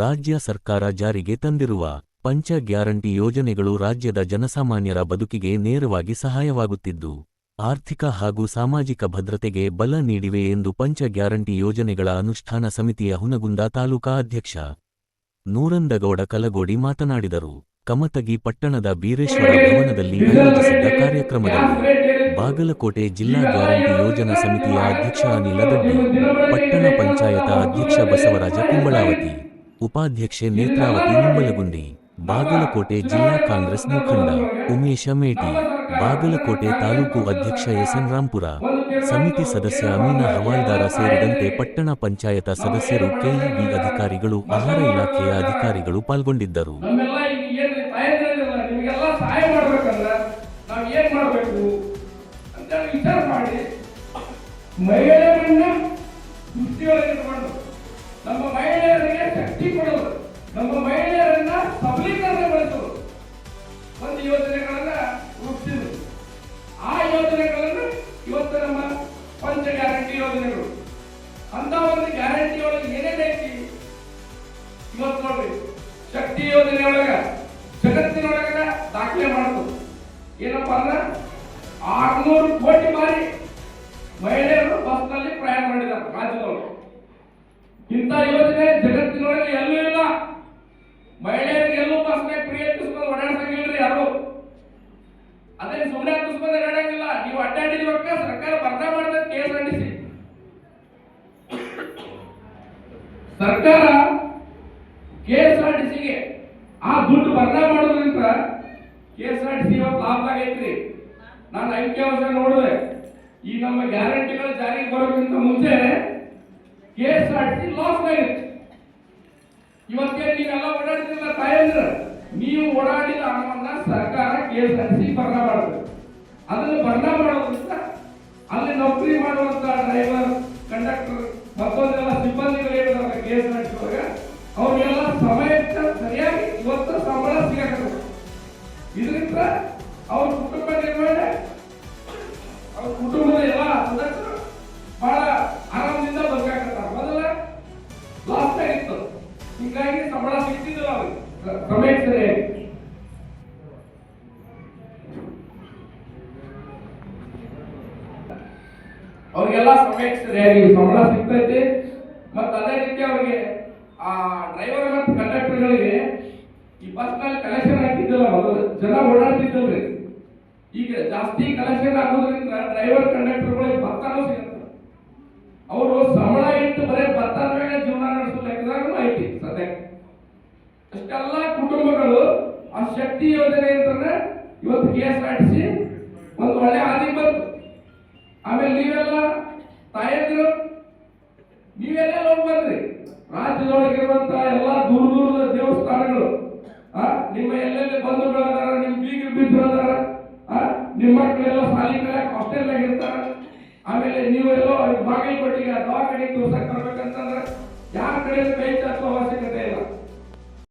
ರಾಜ್ಯ ಸರ್ಕಾರ ಜಾರಿಗೆ ತಂದಿರುವ ಪಂಚ ಗ್ಯಾರಂಟಿ ಯೋಜನೆಗಳು ರಾಜ್ಯದ ಜನಸಾಮಾನ್ಯರ ಬದುಕಿಗೆ ನೇರವಾಗಿ ಸಹಾಯವಾಗುತ್ತಿದ್ದು, ಆರ್ಥಿಕ ಹಾಗೂ ಸಾಮಾಜಿಕ ಭದ್ರತೆಗೆ ಬಲ ನೀಡಿವೆ ಎಂದು ಪಂಚ ಗ್ಯಾರಂಟಿ ಯೋಜನೆಗಳ ಅನುಷ್ಠಾನ ಸಮಿತಿಯ ಹುನಗುಂದ ತಾಲೂಕಾ ಅಧ್ಯಕ್ಷ ನೂರಂದಗೌಡ ಕಲಗೋಡಿ ಮಾತನಾಡಿದರು. ಕಮತಗಿ ಪಟ್ಟಣದ ಬೀರೇಶ್ವರ ಭವನದಲ್ಲಿ ಆಯೋಜಿಸಿದ್ದ ಕಾರ್ಯಕ್ರಮದಲ್ಲಿ ಬಾಗಲಕೋಟೆ ಜಿಲ್ಲಾ ಗ್ಯಾರಂಟಿ ಯೋಜನಾ ಸಮಿತಿಯ ಅಧ್ಯಕ್ಷ ಅನಿಲ ದೊಡ್ಡಿ, ಪಟ್ಟಣ ಪಂಚಾಯತ ಅಧ್ಯಕ್ಷ ಬಸವರಾಜ ಕುಂಬಳಾವತಿ ಉಪಾಧ್ಯಕ್ಷೆ ನೇತ್ರಾವತಿ ನಿಂಬಲಗುಂಡಿ, ಬಾಗಲಕೋಟೆ ಜಿಲ್ಲಾ ಕಾಂಗ್ರೆಸ್ ಮುಖಂಡ ಉಮೇಶ ಮೇಟಿ, ಬಾಗಲಕೋಟೆ ತಾಲೂಕು ಅಧ್ಯಕ್ಷ ಎಸ್ಎನ್ ರಾಂಪುರ ಸಮಿತಿ ಸದಸ್ಯ ಅಮೀನ ಹವಾಲ್ದಾರ ಸೇರಿದಂತೆ ಪಟ್ಟಣ ಪಂಚಾಯತ ಸದಸ್ಯರು ಕೆಇಬಿ ಅಧಿಕಾರಿಗಳು, ಆಹಾರ ಇಲಾಖೆಯ ಅಧಿಕಾರಿಗಳು ಪಾಲ್ಗೊಂಡಿದ್ದರು. ನಮ್ಮೆಲ್ಲ ನಮ್ಮ ಮಹಿಳೆಯರನ್ನ ಸಬಲೀಕರಣಗೊಳಿಸೋದು ಒಂದು ಯೋಜನೆಗಳನ್ನ ರೂಪಿಸಿದ್ರು. ಆ ಯೋಜನೆಗಳನ್ನು ಇವತ್ತು ನಮ್ಮ ಪಂಚ ಗ್ಯಾರಂಟಿ ಯೋಜನೆಗಳು. ಅಂತ ಒಂದು ಗ್ಯಾರಂಟಿ ಒಳಗೆ ಏನೇನೈತಿ ಇವತ್ತು ನೋಡ್ರಿ, ಶಕ್ತಿ ಯೋಜನೆ ಒಳಗ ಜಗತ್ತಿನೊಳಗ ದಾಖಲೆ ಮಾಡುದು. ಏನಪ್ಪಾ ಅಂದ್ರ, ಆರ್ನೂರು ಕೋಟಿ ಬಾರಿ ಮಹಿಳೆಯರು ಬಸ್ನಲ್ಲಿ ಪ್ರಯಾಣ ಮಾಡಿದ್ದಾರೆ ರಾಜ್ಯದೊಳಗೆ ಇಂಥ ಯೋಜನೆ ಜಗತ್ತಿನೊಳಗೆ ಎಲ್ಲೂ ಮಹಿಳೆಯರಿಗೆ ಎಲ್ಲೂ ಬಸ್ನಾಗ ಪ್ರಿಯತಿಸ್ಕೊಂಡು ಓಡಾಡ್ಸಂಗಿಲ್ರಿ ಯಾರು? ಅದೇ ಸುಮ್ಮನೆ ಹತ್ತಿಸ್ಕೊಂಡು ಓಡಾಡಂಗಿಲ್ಲ. ನೀವು ಅಡ್ಡಾಡಿದ್ರೊಕ್ಕ ಸರ್ಕಾರ ಬರ್ತಾ ಮಾಡ್ತದೆ ಕೆ ಎಸ್ ಆರ್ ಸರ್ಕಾರ ಕೆ ಎಸ್ ಆರ್ ಆ ದುಡ್ಡು ಬರ್ತಾ ಮಾಡೋದ್ರಿಂದ ಕೆ ಎಸ್ ಆರ್ ಇವತ್ತು ಲಾಭದಾಗ ಐತ್ರಿ. ನಾನು ಅಂಕಿಅಂಶ ನೋಡಿದೆ ಈ ನಮ್ಮ ಗ್ಯಾರಂಟಿಗಳು ಜಾರಿಗೆ ಬರೋಕ್ಕಿಂತ ಮುಂಚೆ ಕೆ ಎಸ್ ಆರ್ ಲಾಸ್ ಆಗಿತ್ತು ಇವತ್ತೇ ಓಡಾಡ್ತಿಲ್ಲ ತಾಯಂದ್ರ, ನೀವು ಓಡಾಡಿದ ಹಣವನ್ನ ಸರ್ಕಾರ ಕೆ ಎಸ್ ಆರ್ ಮಾಡಬೇಕು. ಅದನ್ನು ಬರ್ಣ ಮಾಡೋದ್ರಿಂದ ಅಲ್ಲಿ ನೌಕರಿ ಮಾಡುವಂತ ಡ್ರೈವರ್ ಕಂಡಕ್ಟರ್ ಮತ್ತೊಂದೆಲ್ಲ ಸಿಬ್ಬಂದಿಗಳು ಏನಿದ್ದಾರೆ ಕೆ ಎಸ್ ಆರ್ ಅವ್ರಿಗೆಲ್ಲ ಸಮಯಕ್ಕೆ ಸರಿಯಾಗಿ ಇವತ್ತು ಸಂಬಳ ಸಿಗಬೇಕು ಇದರಿಂದ ಅವ್ರ ಸರಿಯಾಗಿ ಅವ್ರಿಗೆಲ್ಲ ಸಮಯಕ್ಕೆ ಸರಿಯಾಗಿ ಸಂಬಳ ಸಿಗ್ತೈತಿ ಮತ್ತೆ ಅದೇ ರೀತಿ ಅವ್ರಿಗೆ ಆ ಡ್ರೈವರ್ ಮತ್ತು ಕಂಡಕ್ಟರ್ಗಳಿಗೆ ಈ ಬಸ್ನಲ್ಲಿ ಕಲೆಕ್ಷನ್ ಹಾಕಿದ್ದಿಲ್ಲ ಮೊದಲು ಜನ ಓಡಾಡ್ತಿದ್ದಲ್ರಿ. ಈಗ ಜಾಸ್ತಿ ಕಲೆಕ್ಷನ್ ಆಗೋದ್ರಿಂದ ಡ್ರೈವರ್ ಕಂಡಕ್ಟರ್ಗಳಿಗೆ ಭತ್ತನೂ ಸಿಗುತ್ತೆ ಅವರು ಸಂಬಳ ಇಟ್ಟು ಬರೀ ಭತ್ತ ಮೇಲೆ ಶಕ್ತಿ ಯೋಜನೆ ಅಂತಂದ್ರೆ ಇವತ್ತು K S R T C ಒಂದು ಒಳ್ಳೆ ಹಾದಿ ಬಂತು. ಆಮೇಲೆ ನೀವೆಲ್ಲ ತಾಯಂದಿರು, ನೀವೆಲ್ಲ ಹೋಗಿ ಬಂದ್ರಿ. ರಾಜ್ಯದೊಳಗಿರುವಂತ ಎಲ್ಲ ದೂರ ದೂರದ ದೇವಸ್ಥಾನಗಳು ನಿಮ್ಮ ಎಲ್ಲೆಲ್ಲಿ ಬಂಧುಗಳು ಅದಾರ ನಿಮ್ ಬೀಗರು ಬಿದ್ರು ಅದಾರ ನಿಮ್ಮ ಮಕ್ಕಳೆಲ್ಲ ಸಾಲಿ ಕಲಿಯಕ್ ಹಾಸ್ಟೆಲ್ ಇರ್ತಾರ. ಆಮೇಲೆ ನೀವೆಲ್ಲೋ ಬಾಗಲಕೋಟೆಗೆ ದವಾಖಾನೆ ತೋರ್ಸಕ್ ಬರ್ಬೇಕಂತಂದ್ರ ಯಾರ ಕಡೆ ಕೈ ಚಾಚುವ ಅವಶ್ಯಕತೆ ಇಲ್ಲ.